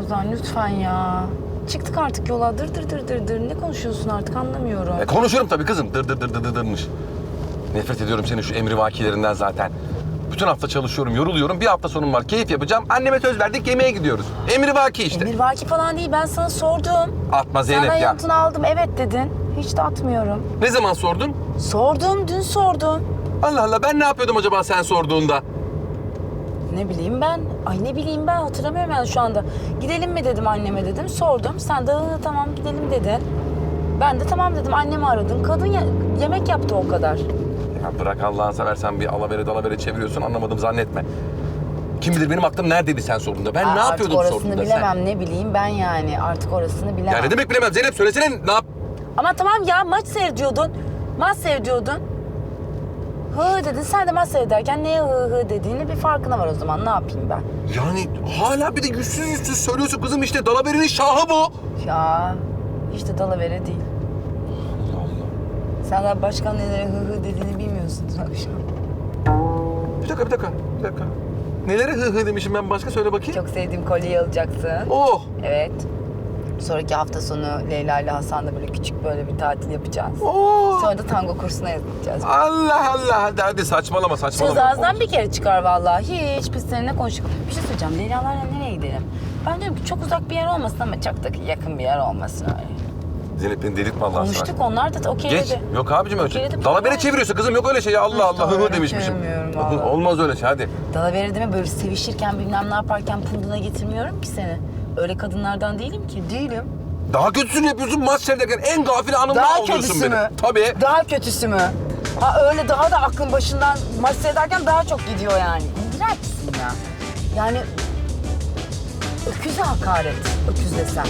Ozan lütfen ya. Çıktık artık yola. Dır dır dır dır dır. Ne konuşuyorsun artık anlamıyorum. E, konuşurum tabii kızım. Dır dır dır dır dır dırmış. Nefret ediyorum senin şu emrivakilerinden zaten. Bütün hafta çalışıyorum, yoruluyorum. Bir hafta sonum var, keyif yapacağım. Anneme söz verdik, yemeğe gidiyoruz. Emrivaki işte. Emir vaki falan değil. Ben sana sordum. Atma Zeynep Senden ya. yanıtını aldım. Evet dedin. Hiç de atmıyorum. Ne zaman sordun? Sordum. Dün sordum. Allah Allah ben ne yapıyordum acaba sen sorduğunda? Ne bileyim ben. Ay ne bileyim ben hatırlamıyorum yani şu anda. Gidelim mi dedim anneme dedim. Sordum. Sen de "Hı, tamam gidelim dedin. Ben de tamam dedim. Annemi aradım. Kadın ya- yemek yaptı o kadar. Ya bırak Allah'ını seversen bir alavere dalavere çeviriyorsun anlamadım zannetme. Kim bilir benim aklım neredeydi sen sorduğunda? Ben Aa, ne yapıyordum Artık orasını sorduğunda bilemem sen? ne bileyim ben yani. Artık orasını bilemem. Ya ne demek bilemem Zeynep söylesene ne yap? Ama tamam ya maç seyrediyordun. Maç seyrediyordun. Hı dedin sen de maç seyrederken neye hı hı dediğini bir farkına var o zaman ne yapayım ben? Yani hala bir de yüzsüz yüzsüz söylüyorsun kızım işte dalaverinin şahı bu. Ya hiç de dalavere değil. Allah Allah. Sen daha başkan nelere hı hı dediğini bilmiyorsun akşam. Bir dakika bir dakika bir dakika. Nelere hı hı demişim ben başka söyle bakayım. Çok sevdiğim kolyeyi alacaksın. Oh Evet. Sonraki hafta sonu Leyla ile Hasan'la böyle küçük böyle bir tatil yapacağız. oh. Sonra da tango kursuna yazılacağız. Allah Allah hadi, hadi saçmalama saçmalama. Söz ağızdan bir kere çıkar vallahi. Hiç biz seninle konuştuk. Bir şey söyleyeceğim. Leyla'larla nereye gidelim? Ben diyorum ki çok uzak bir yer olmasın ama çok da yakın bir yer olmasın öyle. Zeynep beni delirtme Allah'ını Konuştuk seversen. onlar da okeyledi. Geç. Yok abicim öyle şey. Okeyledi, Dalavere çeviriyorsun kızım yok öyle şey ya. Allah Allah hı hı dalavere demişmişim. çevirmiyorum vallahi. Olmaz öyle şey hadi. Dalavere deme böyle sevişirken bilmem ne yaparken punduna getirmiyorum ki seni. Öyle kadınlardan değilim ki. Değilim. Daha kötüsünü yapıyorsun maç seyrederken en gafil anımda Daha alıyorsun kötüsü beni. mü? Tabii. Daha kötüsü mü? Ha öyle daha da aklın başından maç seyrederken daha çok gidiyor yani. İğrençsin ya. Yani öküze hakaret. Öküz desem.